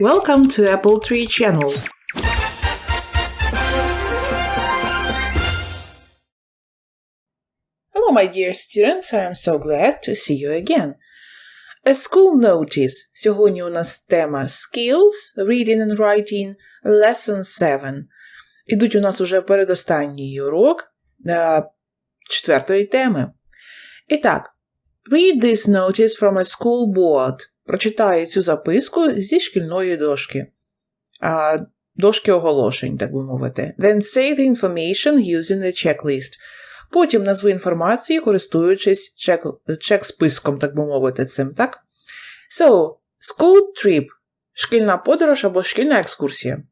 Welcome to Apple Tree Channel. Hello, my dear students. I am so glad to see you again. A school notice. Сьогодні у нас тема Skills, Reading and Writing, Lesson 7. Ідуть у нас уже передостанній урок е, четвертої теми. І так, read this notice from a school board. Прочитаю цю записку зі шкільної дошки. А, дошки оголошень, так би мовити. Then say the information using the checklist. Потім назви інформації, користуючись чек, чек-списком, так би мовити, цим, так? So, school trip – шкільна подорож або шкільна екскурсія.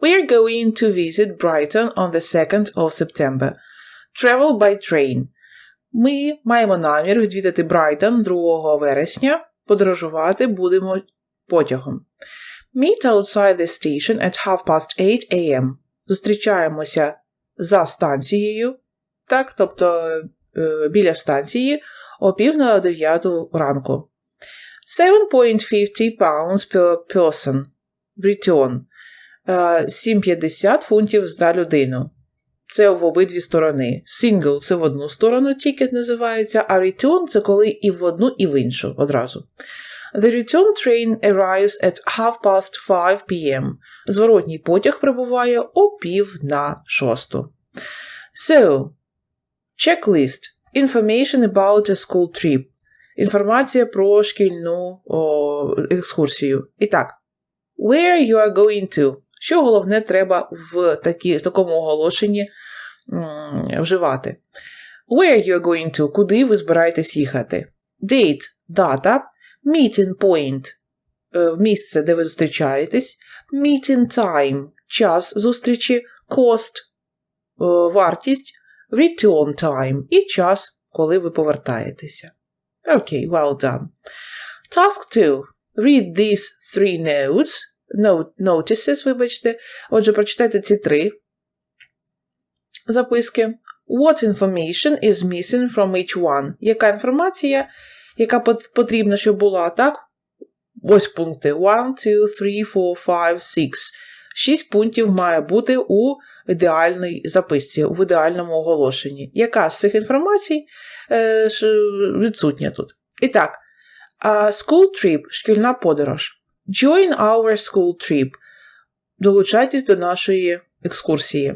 We are going to visit Brighton on the 2nd of September. Travel by train. Ми маємо намір відвідати Брайтон 2 вересня. Подорожувати будемо потягом. Meet outside the station at half past 8 a.m. Зустрічаємося за станцією, так, тобто е, біля станції о пів на 9 ранку. 7.50 pounds per person. Return. Е, 7,50 фунтів за людину. Це в обидві сторони. Single – це в одну сторону тікет називається, а return – це коли і в одну, і в іншу одразу. The return train arrives at half past 5 p.m. Зворотній потяг прибуває о пів на шосту. So, checklist. Information about a school trip. Інформація про шкільну о, екскурсію. І так, where you are going to. Що головне треба в, такі, в такому оголошенні м, вживати? Where you are going to, куди ви збираєтесь їхати? Date дата, meeting point е, місце, де ви зустрічаєтесь, meeting time час зустрічі, cost е, вартість, return time і час, коли ви повертаєтеся. Окей, okay, well done. Task 2. Read these three notes notices, вибачте. Отже, прочитайте ці три записки. What information is missing from each one? Яка інформація, яка потрібна, щоб була, так? Ось пункти. 1, 2, 3, 4, 5, 6. Шість пунктів має бути у ідеальній записці, в ідеальному оголошенні. Яка з цих інформацій е, відсутня тут? І так, school trip – шкільна подорож. Join our school trip. Долучайтесь до нашої екскурсії.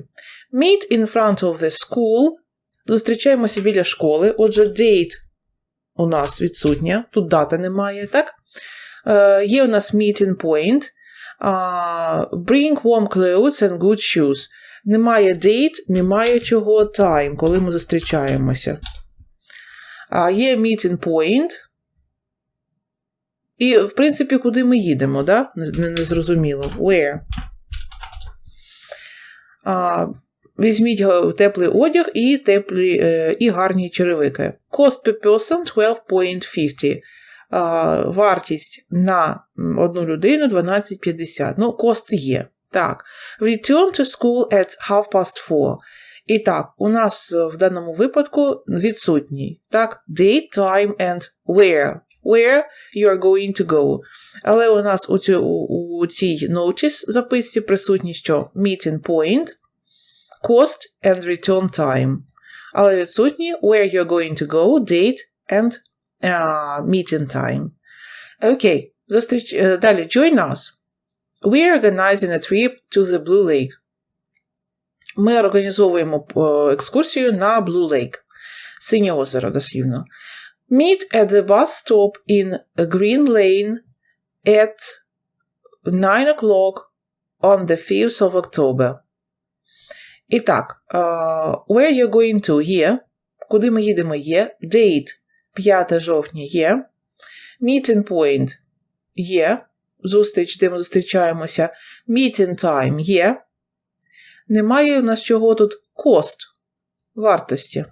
Meet in front of the school. Зустрічаємося біля школи. Отже, date у нас відсутня. Тут дата немає, так? Е, Є у нас meeting point. Bring warm clothes and good shoes. Немає date, немає чого time, коли ми зустрічаємося. Є meeting point. І, в принципі, куди ми їдемо, да? не, не зрозуміло. Where? А, Візьміть теплий одяг і теплі, е, і гарні черевики. Cost per person 12.50. А, Вартість на одну людину 12.50. Ну, кост є. Так. Return to school at half past four. І так, у нас в даному випадку відсутній. Так, date, time and where where you are going to go. Але у нас у, цю, у, у цій notice записці присутні що? Meeting point, cost and return time. Але відсутні where you're going to go, date and uh, meeting time. Окей, зустріч. Далі, join us. We are organizing a trip to the Blue Lake. Ми організовуємо екскурсію на Blue Lake. Синє озеро, дослівно. Meet at the bus stop in Green Lane at 9 o'clock on the 5th of October. І так, uh, where you're going to є. Куди ми їдемо є. Date 5 жовтня є. Meeting point є. Зустріч, де ми зустрічаємося. Meeting time є. Немає у нас чого тут cost вартості.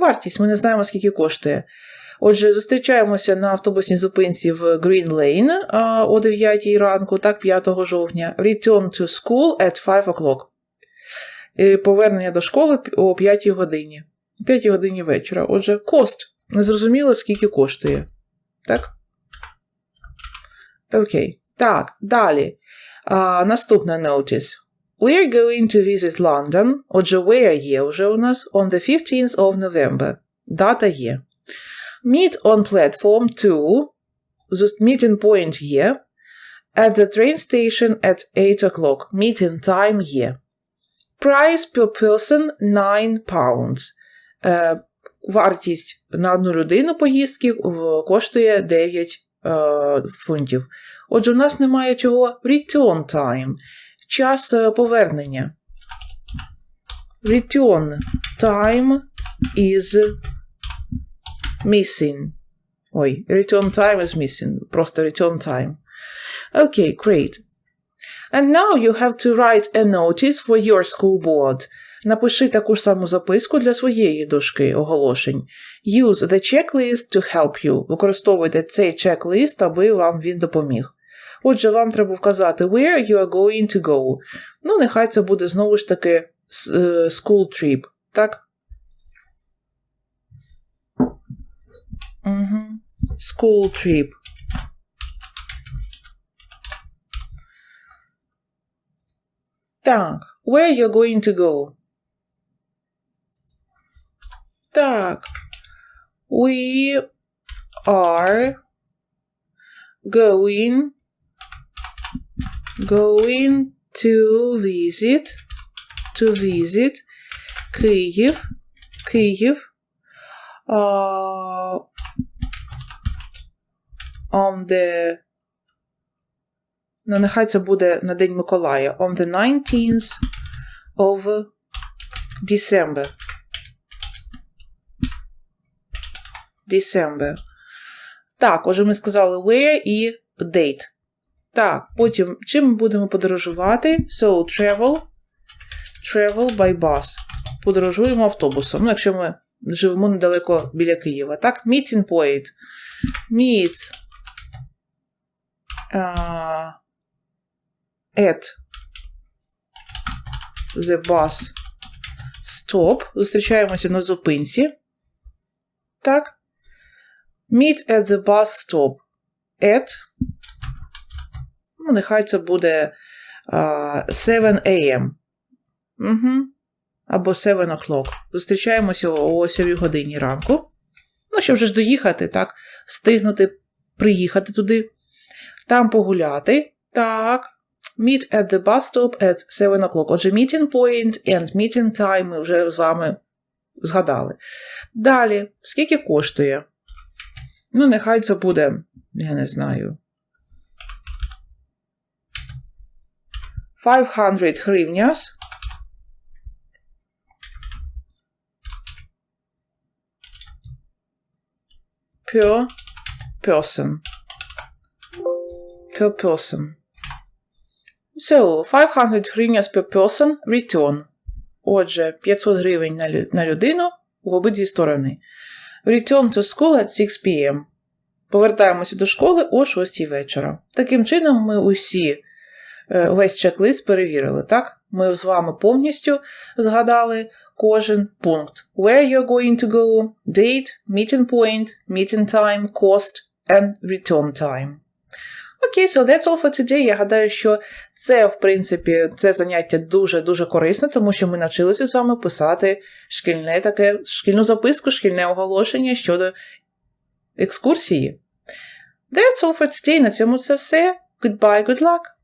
Вартість, ми не знаємо, скільки коштує. Отже, зустрічаємося на автобусній зупинці в Green Lane о 9 ранку, так, 5 жовтня. Return to school at 5 o'clock. Повернення до школи о 5 годині. 5 годині вечора. Отже, кост. Незрозуміло, скільки коштує. Так? Окей. Так, далі. А, наступна notice. We are going to visit London. Отже, where є вже у нас on the 15th of November. Дата є. Meet on platform 2. Зус- Meeting point є. At the train station at 8 o'clock. Meeting time є. Price per person 9 pounds. Е, вартість на одну людину поїздки в- коштує 9 е, фунтів. Отже, у нас немає чого return time. Час е, повернення. Return time is missing. Ой, return time is missing. Просто return time. Okay, great. And now you have to write a notice for your school board. Напиши таку ж саму записку для своєї дошки оголошень. Use the checklist to help you. Використовуйте цей чек-лист, аби вам він допоміг. Отже, вам треба вказати where you are going to go. Ну, нехай це буде знову ж таки с- е, school trip, так? Угу. School trip. Так, where you're going to go? Так. We are going going to visit to visit Київ Київ uh, on the Ну, нехай це буде на День Миколая. On the 19th of December. December. Так, отже, ми сказали where і date. Так, потім чим ми будемо подорожувати? So, travel. Travel by bus. Подорожуємо автобусом. Ну, якщо ми живемо недалеко біля Києва. Так, meeting point. Meet. Uh, at the bus stop. Зустрічаємося на зупинці. Так. Meet at the bus stop. At. Ну, нехай це буде а, 7 a.m. Угу. Або 7 o'clock. Зустрічаємося о 7 годині ранку. Ну, щоб вже ж доїхати, так, встигнути приїхати туди, там погуляти. Так. Meet at the bus stop at 7 o'clock. Отже, meeting point and meeting time ми вже з вами згадали. Далі, скільки коштує? Ну, нехай це буде, я не знаю. 500 гривняс. Per person. Per person. So, 500 гривняс per person return. Отже, 500 гривень на, на людину в обидві сторони. Return to school at 6 p.m. Повертаємося до школи о 6 вечора. Таким чином, ми усі весь чек-лист перевірили, так? Ми з вами повністю згадали кожен пункт. Where you're going to go, date, meeting point, meeting time, cost and return time. Окей, so that's all for today. Я гадаю, що це, в принципі, це заняття дуже-дуже корисне, тому що ми навчилися з вами писати шкільне таке, шкільну записку, шкільне оголошення щодо екскурсії. That's all for today. На цьому це все. Goodbye, good luck!